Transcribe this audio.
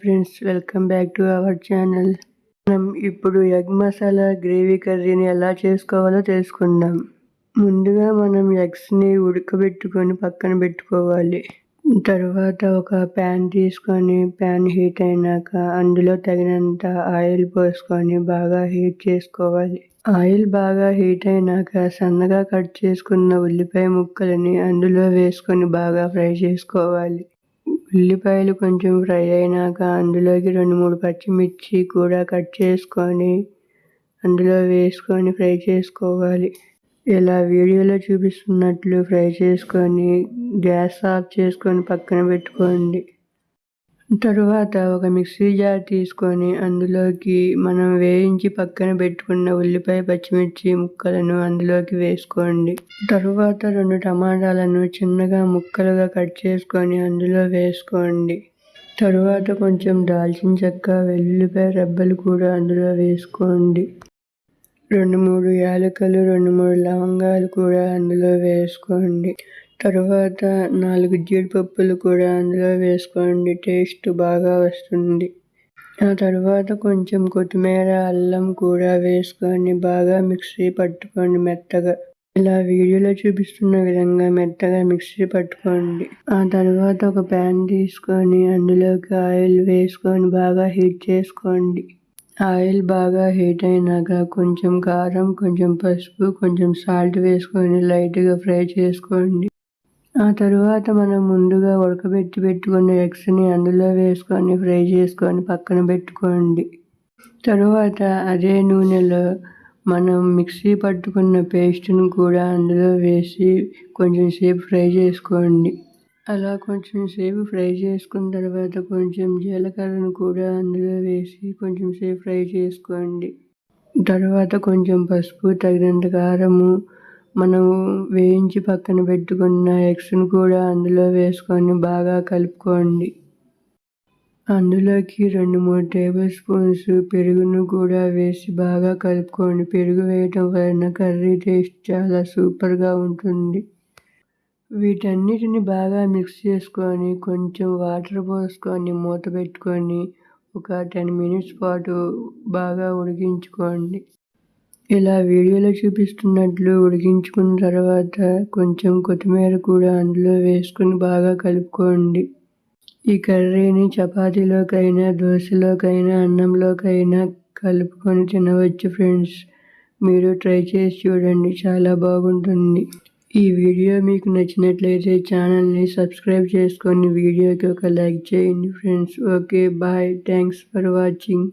Friends welcome back to our channel మనం ఇప్పుడు egg masala gravy కర్రీని ఎలా చేసుకోవాలో తెలుసుకుందాం. ముందుగా మనం ఎగ్స్ని ఉడకబెట్టుకొని పక్కన పెట్టుకోవాలి. తర్వాత ఒక ప్యాన్ తీసుకొని ప్యాన్ హీట్ అయినాక అందులో తగినంత ఆయిల్ పోసుకొని బాగా హీట్ చేసుకోవాలి. ఆయిల్ బాగా హీట్ అయినాక సన్నగా కట్ చేసుకున్న ఉల్లిపాయ ముక్కలని అందులో వేసుకొని బాగా ఫ్రై చేసుకోవాలి. ఉల్లిపాయలు కొంచెం ఫ్రై అయినాక అందులోకి రెండు మూడు పచ్చిమిర్చి కూడా కట్ చేసుకొని అందులో వేసుకొని ఫ్రై చేసుకోవాలి. ఇలా వీడియోలో చూపిస్తున్నట్లు ఫ్రై చేసుకొని గ్యాస్ ఆఫ్ చేసుకొని పక్కన పెట్టుకోండి. తరువాత ఒక మిక్సీ జార్ తీసుకొని అందులోకి మనం వేయించి పక్కన పెట్టుకున్న ఉల్లిపాయ పచ్చిమిర్చి ముక్కలను అందులోకి వేసుకోండి. తరువాత రెండు టమాటాలను చిన్నగా ముక్కలుగా కట్ చేసుకొని అందులో వేసుకోండి. తరువాత కొంచెం దాల్చిన చెక్క వెల్లుల్లిపాయ రెబ్బలు కూడా అందులో వేసుకోండి. రెండు మూడు యాలకులు రెండు మూడు లవంగాలు కూడా అందులో వేసుకోండి. తరువాత నాలుగు జీడిపప్పులు కూడా అందులో వేసుకోండి. టేస్ట్ బాగా వస్తుంది. ఆ తర్వాత కొంచెం కొత్తిమీర అల్లం కూడా వేసుకొని బాగా మిక్సీ పట్టుకోండి మెత్తగా. ఇలా వీడియోలో చూపిస్తున్న విధంగా మెత్తగా మిక్సీ పట్టుకోండి. ఆ తర్వాత ఒక ప్యాన్ తీసుకొని అందులోకి ఆయిల్ వేసుకొని బాగా హీట్ చేసుకోండి. ఆయిల్ బాగా హీట్ అయినాక కొంచెం కారం కొంచెం పసుపు కొంచెం సాల్ట్ వేసుకొని లైట్గా ఫ్రై చేసుకోండి. ఆ తరువాత మనం ముందుగా ఉడకబెట్టి పెట్టుకున్న ఎగ్స్ని అందులో వేసుకొని ఫ్రై చేసుకొని పక్కన పెట్టుకోండి. తరువాత అదే నూనెలో మనం మిక్సీ పట్టుకున్న పేస్ట్ను కూడా అందులో వేసి కొంచెం సేపు ఫ్రై చేసుకోండి. అలా కొంచెం సేపు ఫ్రై చేసుకున్న తర్వాత కొంచెం జీలకర్రను కూడా అందులో వేసి కొంచెం సేపు ఫ్రై చేసుకోండి. తర్వాత కొంచెం పసుపు తగినంత కారము మనము వేయించి పక్కన పెట్టుకున్న ఎగ్స్ను కూడా అందులో వేసుకొని బాగా కలుపుకోండి. అందులోకి రెండు మూడు టేబుల్ స్పూన్స్ పెరుగును కూడా వేసి బాగా కలుపుకోండి. పెరుగు వేయటం వలన కర్రీ టేస్ట్ చాలా సూపర్గా ఉంటుంది. వీటన్నిటిని బాగా మిక్స్ చేసుకొని కొంచెం వాటర్ పోసుకొని మూత పెట్టుకొని ఒక టెన్ మినిట్స్ పాటు బాగా ఉడికించుకోండి. ఇలా వీడియోలో చూపిస్తున్నట్లు ఉడికించుకున్న తర్వాత కొంచెం కొత్తిమీర కూడా అందులో వేసుకుని బాగా కలుపుకోండి. ఈ కర్రీని చపాతీలోకైనా దోశలోకైనా అన్నంలోకైనా కలుపుకొని తినవచ్చు ఫ్రెండ్స్. మీరు ట్రై చేసి చూడండి చాలా బాగుంటుంది. ఈ వీడియో మీకు నచ్చినట్లయితే ఛానల్ని సబ్స్క్రైబ్ చేసుకొని వీడియోకి ఒక లైక్ చేయండి friends. Okay bye. Thanks for watching.